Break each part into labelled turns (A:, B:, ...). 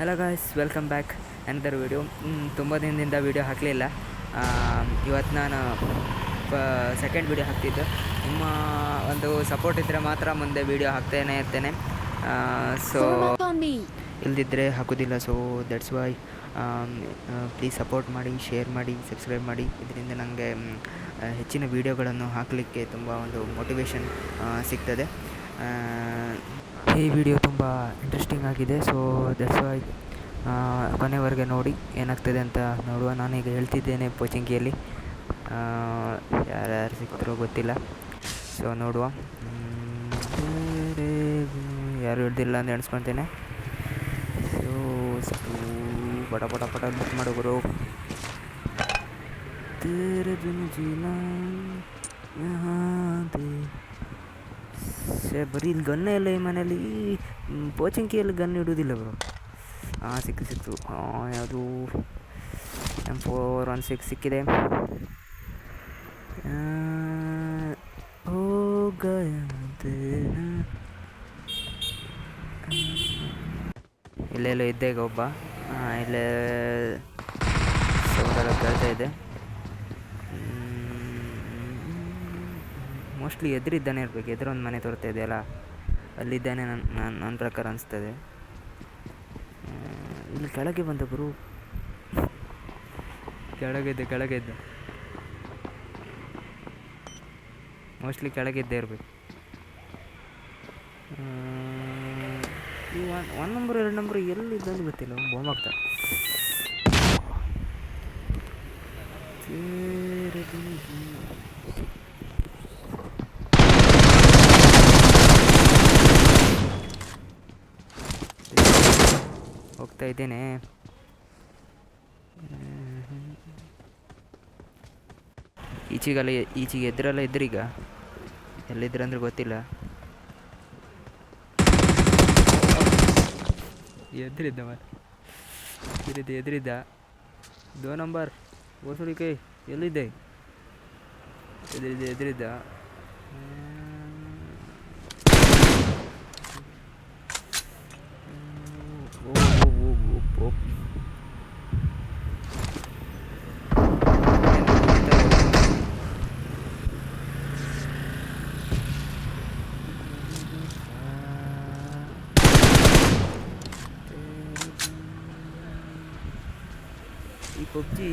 A: Hello guys welcome back another video ತುಂಬ ದಿನದಿಂದ video ಹಾಕಲಿಲ್ಲ. ಇವತ್ತು ನಾನು ಸೆಕೆಂಡ್ ವೀಡಿಯೋ ಹಾಕ್ತಿದ್ದು. ನಿಮ್ಮ ಒಂದು ಸಪೋರ್ಟ್ ಇದ್ದರೆ ಮಾತ್ರ ಮುಂದೆ ವೀಡಿಯೋ ಹಾಕ್ತೇನೆ ಇರ್ತೇನೆ. ಸೊ ಇಲ್ದಿದ್ದರೆ ಹಾಕೋದಿಲ್ಲ. So that's why please support ಮಾಡಿ ಶೇರ್ ಮಾಡಿ ಸಬ್ಸ್ಕ್ರೈಬ್ ಮಾಡಿ. ಇದರಿಂದ ನನಗೆ ಹೆಚ್ಚಿನ ವೀಡಿಯೋಗಳನ್ನು ಹಾಕಲಿಕ್ಕೆ ತುಂಬ ಒಂದು ಮೋಟಿವೇಶನ್ ಸಿಗ್ತದೆ. ಈ ವಿಡಿಯೋ ತುಂಬ ಇಂಟ್ರೆಸ್ಟಿಂಗ್ ಆಗಿದೆ ಸೊ ದಟ್ಸ್ ವೈ ಕೊನೆವರೆಗೆ ನೋಡಿ ಏನಾಗ್ತದೆ ಅಂತ ನೋಡುವ ನಾನೀಗ ಹೇಳ್ತಿದ್ದೇನೆ ಪೋಚಿಂಗಿಯಲ್ಲಿ ಯಾರ್ಯಾರು ಸಿಗ್ತಾರೋ ಗೊತ್ತಿಲ್ಲ ಸೊ ನೋಡುವ ಹ್ಮ್, ಯಾರು ಹೇಳ್ದಿಲ್ಲ ಅಂತ ಎಣಿಸ್ಕೊತೇನೆ ಸೊ ಸ್ವಲ್ಪ ಪಟ ಪಟ ಪಟ ಬುಕ್ ಮಾಡು ಗುರು तेरे बिन जीना यहाँ पे ಸೇ ಬರೀ ಇಲ್ಲಿ ಗನ್ನೇ ಇಲ್ಲ ಈ ಮನೇಲಿ ಪೋಚಿಂಕಿಯಲ್ಲಿ ಗನ್ ಇಡೋದಿಲ್ಲ ಬ್ರೋ ಹಾಂ ಸಿಕ್ಕು ಸಿಕ್ತು ಯಾವುದು ಎಂ ಫೋರ್ ಒನ್ ಸಿಕ್ಸ್ ಸಿಕ್ಕಿದೆ. ಇಲ್ಲೆಲ್ಲೋ ಇದ್ದೆ ಒಬ್ಬ. ಇಲ್ಲೇ ಸೌಂಡೆಲ್ಲ ಕೇಳ್ತಾ ಇದೆ ಮೋಸ್ಟ್ಲಿ ಎದುರಿದ್ದಾನೆ ಇರಬೇಕು. ಎದುರು ಒಂದು ಮನೆ ತೋರ್ತಾ ಇದೆಯಲ್ಲ ಅಲ್ಲಿದ್ದಾನೆ ನನ್ನ ನನ್ನ ನನ್ನ ಪ್ರಕಾರ ಅನಿಸ್ತದೆ. ಇಲ್ಲಿ ಕೆಳಗೆ ಬಂದ ಗುರು. ಕೆಳಗೆ ಕೆಳಗಿದ್ದೆ ಮೋಸ್ಟ್ಲಿ ಕೆಳಗಿದ್ದೇ ಇರಬೇಕು. ಈ ಒನ್ ಒನ್ ನಂಬರ್ ಎರಡು ನಂಬರ್ ಎಲ್ಲಿದ್ದಂದು ಗೊತ್ತಿಲ್ಲ. ಬಾಂಬ್ ಆಗ್ತಾರೆ तेरे ಹೋಗ್ತಾ ಇದ್ದೇನೆ. ಈಚೆಗೆಲ್ಲ ಈಚೆಗೆ ಎದ್ರಲ್ಲ ಎಲ್ಲಿದ್ರ ಅಂದ್ರೆ ಗೊತ್ತಿಲ್ಲ. ಎದ್ರಿದ್ದ ಎದ್ರಿದ್ದ, ಎದುರಿದ್ದ. ದೋ ನಂಬರ್. ಓಸುಡಿಕೆ ಎಲ್ಲಿದ್ದೆ? ಎದ್ರಿದ್ದ, ಎದುರಿದ್ದ. ಓ ಈ ಪಬ್ಜಿ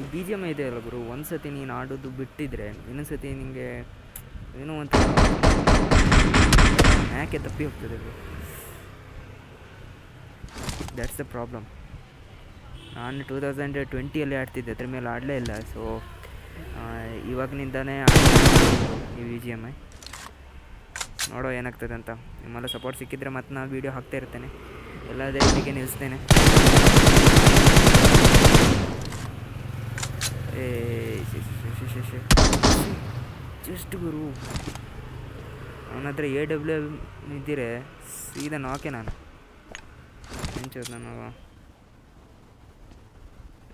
A: ಈ ಬಿ ಜಿ ಎಂ ಇದೆ ಅಲ್ಲ ಗುರು, ಒಂದು ಸತಿ ನೀನು ಆಡೋದು ಬಿಟ್ಟಿದ್ರೆ, ಇನ್ನೊಂದು ಸತಿ ನಿನಗೆ ಏನೋ ಒಂದು ಯಾಕೆ ತಪ್ಪಿ ಹೋಗ್ತದೆ ದ್ಯಾಟ್ಸ್ ದ ಪ್ರಾಬ್ಲಮ್ ನಾನು ಟೂ ತೌಸಂಡ್ ಟ್ವೆಂಟಿಯಲ್ಲಿ ಆಡ್ತಿದ್ದೆ. ಅದ್ರ ಮೇಲೆ ಆಡಲೇ ಇಲ್ಲ. ಸೊ ಇವಾಗಿನಿಂದನೇ ಈ ವಿ ಜಿ ಎಂ ಐ ನೋಡೋ ಏನಾಗ್ತದೆ ಅಂತ. ನಿಮ್ಮೆಲ್ಲ ಸಪೋರ್ಟ್ ಸಿಕ್ಕಿದ್ರೆ ಮತ್ತೆ ನಾನು ವೀಡಿಯೋ ಹಾಕ್ತಾ ಇರ್ತೇನೆ. ಎಲ್ಲ ರೀತಿಗೆ ನಿಲ್ಲಿಸ್ತೇನೆ ಏ ಜಸ್ಟ್ ಗುರು. ಅವನ ಹತ್ರ ಎ ಡಬ್ಲ್ಯೂ ಇದ್ದಿರೆ, ಸೀದಾ ನಾಕೆ ನಾನು. ನಾನು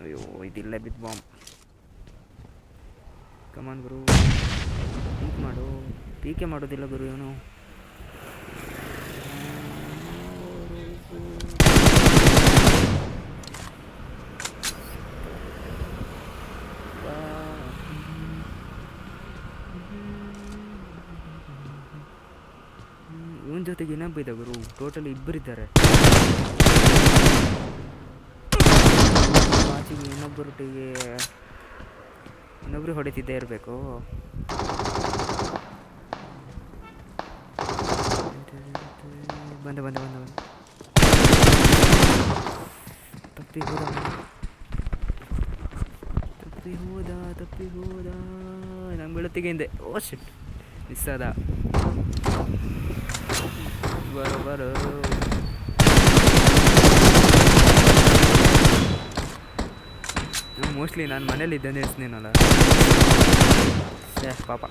A: ಅಯ್ಯೋ, ಇದಿಲ್ಲ ಬಿದ್ದು ಬಾಂಬ್. ಕಮಾನ್ ಗುರು. ಪೀಕ್ ಮಾಡು. ಪೀಕೆ ಮಾಡೋದಿಲ್ಲ ಗುರು ಇವನು. ಇವನ ಜೊತೆಗೆ ಇನ್ನೊಬ್ಬ ಇದ್ದ ಗುರು. ಟೋಟಲ್ ಇಬ್ಬರಿದ್ದಾರೆ ಇನ್ನೊಬ್ಬರೊಟ್ಟಿಗೆ ಇನ್ನೊಬ್ರು ಹೊಡಿತಿದ್ದೇ ಇರಬೇಕು. ಬಂದೆ ಬಂದೆ ಬಂದೆ ಬಂದೆ. ತಪ್ಪಿ ಹೋದ. ತಪ್ಪಿ ಹೋದ ತಪ್ಪಿ ಹೋದ. ನಂಗೆ ಬೀಳತ್ತಿಗೆ ಹಿಂದೆ. ಓ ಶಿಟ್ ಮಿಸ್ ಆದ. ಬರೋ ಬರೋ. ಮೋಸ್ಟ್ಲಿ ನಾನು ಮನೇಲಿ ಇದ್ದೇನೆ ಇರ್ತೀನಲ್ಲ ಸೇ ಪಾಪ.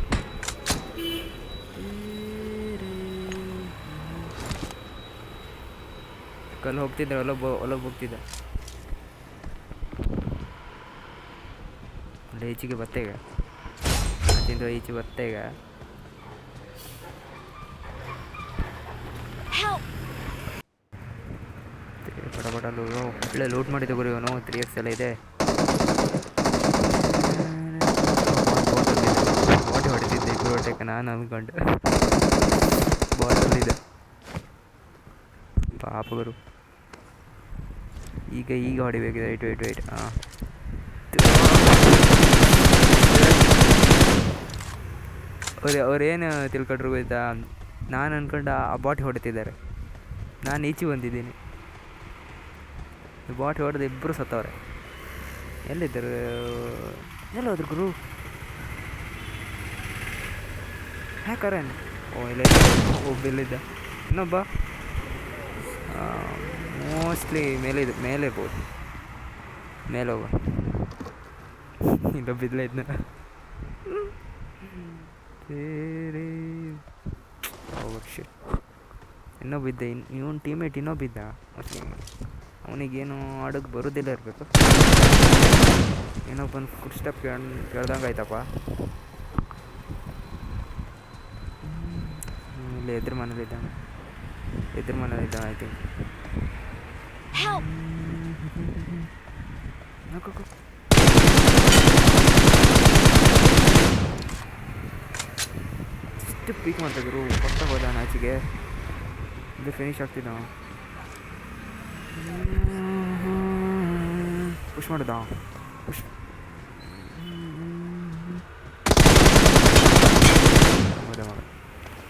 A: ಕಲ್ಲು ಹೋಗ್ತಿದ್ದೆ ಒಲೊಬ್ಬ ಒಲೊಬ್ಬ ಹೋಗ್ತಿದ್ದೆ. ಒಳ್ಳೆ ಈಚೆಗೆ ಬತ್ತೆ ಈಗ. ಅಲ್ಲಿಂದ ಈಚೆ ಬತ್ತೆ ಈಗ.
B: Help!
A: ಬಡ ಬಡ ಲೂ ಒಳ್ಳೆ ಲೂಟ್ ಮಾಡಿದ್ದೆ ಗುರು ಇವನು ತ್ರೀ ಎಕ್ಸ್ ಎಲ್ಲ ಇದೆ. ಬಾಡಿ ಹೊಡೆದಿದ್ದೆ ಇಬ್ಬರು ಹೊಟ್ಟೆಗೆ ನಾನು ಅಂದ್ಕೊಂಡು. ಬಾಟಲ್ ಇದೆ. ಪಾಪ ಗುರು. ಈಗ ಈಗ ಹೊಡಿಬೇಕಿದೆ. ವೆಯ್ಟ್ ವೈಟ್ ವೈಟ್ ಹಾಂ ಅವ್ರು, ಅವ್ರೇನು ತಿಳ್ಕೊಂಡ್ರು ಗೊತ್ತಾ? ನಾನು ಅನ್ಕೊಂಡು ಆ ಬಾಟಿ ಹೊಡಿತಿದ್ದಾರೆ. ನಾನು ಈಚೆ ಬಂದಿದ್ದೀನಿ. ಬಾಟಿ ಹೊಡೆದು ಇಬ್ಬರು ಸತ್ತವ್ರೆ. ಎಲ್ಲಿದ್ದರು? ಎಲ್ಲೋದ್ರು ಗುರು? ಹ್ಯಾಕರೇನು ಓ, ಇಲ್ಲ ಒಬ್ಬಿಲ್ಲಿದ್ದ ಇನ್ನೊಬ್ಬ? ಮೋಸ್ಟ್ಲಿ ಮೇಲೆ ಇದೆ ಮೇಲೆ ಇರ್ಬೋದು ಮೇಲೆ ಹೋಗ. ಇನ್ನೊಬ್ಬ ಇದ್ಲೇ ಇದ್ನ. ಬೇರೆ ಓ ಶಿಟ್ ಇನ್ನೊಬ್ಬ ಇದ್ದ. ಇನ್, ಇವನ್ ಟೀಮೇಟ್ ಇನ್ನೊಬ್ಬ ಇದ್ದ. ಓಕೆ ಅವನಿಗೇನು ಆಡೋಕ್ಕೆ ಬರೋದಿಲ್ಲ ಇರಬೇಕು. ಏನೋ ಬಂದು ಫುಡ್ ಸ್ಟೆಪ್ ಕೇಳ ಕೇಳ್ದಂಗೆ ಆಯ್ತಪ್ಪ. ಇಲ್ಲಿ ಎದ್ರ ಮನೇಲಿ ಇದ್ದಾನೆ ಮನೇಲಿದ್ದಾನೆ ಮನೇಲಿ ಇದ್ದಾನೆ ಐ
B: ತಿಂಕ್
A: ಇಷ್ಟು ಪೀಕ್ ಮಾಡ್ತಿದ್ರು ಕೊಟ್ಟ ಹೋದ ಆಚೆಗೆ. ಇದು ಫಿನಿಶ್ ಆಗ್ತಿದ್ದ ಪುಷ್ ಮಾಡಿದ ಪುಷ್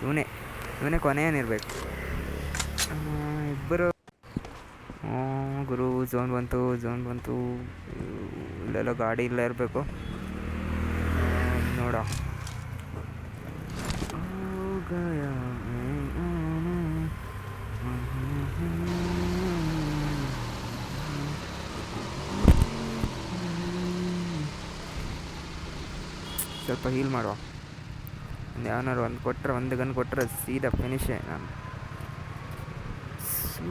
A: ಇವನೇ ಇವನೇ ಕೊನೆಯೇನಿರ್ಬೇಕು. ಇಬ್ಬರು. ಗುರು ಝೋನ್ ಬಂತು ಝೋನ್ ಬಂತು. ಇಲ್ಲೆಲ್ಲ ಗಾಡಿ ಇಲ್ಲ ಇರಬೇಕು. ನೋಡ. ಸ್ವಲ್ಪ ಹೀಲ್ ಮಾಡುವ. ಒಂದು ಯಾವನಾರು ಒಂದು ಕೊಟ್ಟರೆ ಒಂದು ಗನ್ ಕೊಟ್ಟರೆ ಸೀದಾ ಫಿನಿಶೇ ನಾನು. ಸೂ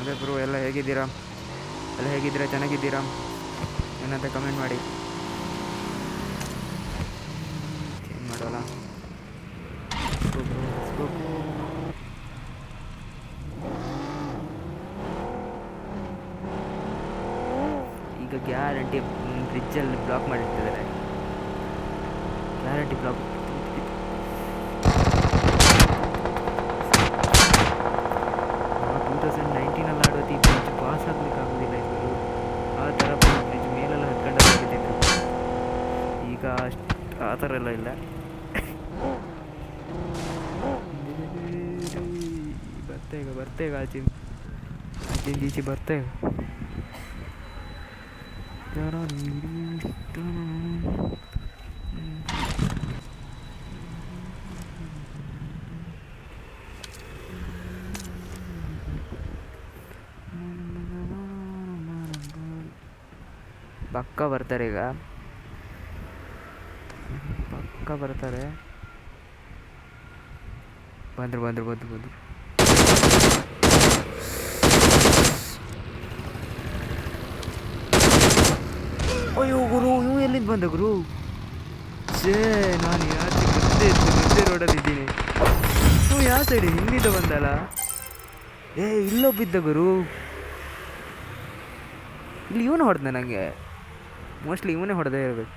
A: ಅದೇ ಬ್ರೋ ಎಲ್ಲ ಹೇಗಿದ್ದೀರಾ? ಎಲ್ಲ ಹೇಗಿದ್ದೀರಾ? ಚೆನ್ನಾಗಿದ್ದೀರಾ? ಏನಂತ ಕಮೆಂಟ್ ಮಾಡಿ. ಏನು ಮಾಡೋಲ್ಲ? ಈಗ ಗ್ಯಾರಂಟಿ ಫ್ರಿಜ್ಜಲ್ಲಿ ಬ್ಲಾಕ್ ಮಾಡಿರ್ತಿದ್ದಾರೆ ಗ್ಯಾರಂಟಿ ಬ್ಲಾಕ್. ಟೂ ತೌಸಂಡ್ ನೈನ್ಟೀನಲ್ಲಿ ಪಾಸ್ ಆ ಥರ ಮೇಲೆಲ್ಲ ಈಗ ಆ ಥರ ಎಲ್ಲ ಇಲ್ಲ. ಬರ್ತೆ ಈಗ ಬರ್ತೆ ಈಗ ಆಚೆ. ಈಚೆ ಬರ್ತಾ ಈಗ ಪಕ್ಕ ಬರ್ತಾರೆ ಈಗ ಪಕ್ಕ ಬರ್ತಾರೆ ಬಂದ್ರು ಬಂದ್ರು ಬಂದ್ರು ಬಂದ್ರು ಅಯ್ಯೋ ಗುರು ಇವು ಎಲ್ಲಿಂದ ಬಂದ ಗುರು? ಛೇ ನಾನು ಯಾಕೆ ಇತ್ತು ಗೊತ್ತೇ ರೋಡಲ್ಲಿದ್ದೀನಿ ನೀವು ಯಾವ ಸೈಡ್ ಹಿಂದಿದ್ದ ಬಂದಲ್ಲ? ಏ, ಇಲ್ಲೊಬ್ಬಿದ್ದ ಬಿದ್ದ ಗುರು. ಇಲ್ಲಿ ಇವನು ಹೊಡೆದ ನನಗೆ ಮೋಸ್ಟ್ಲಿ ಇವನೇ ಹೊಡೆದೇ ಇರಬೇಕು.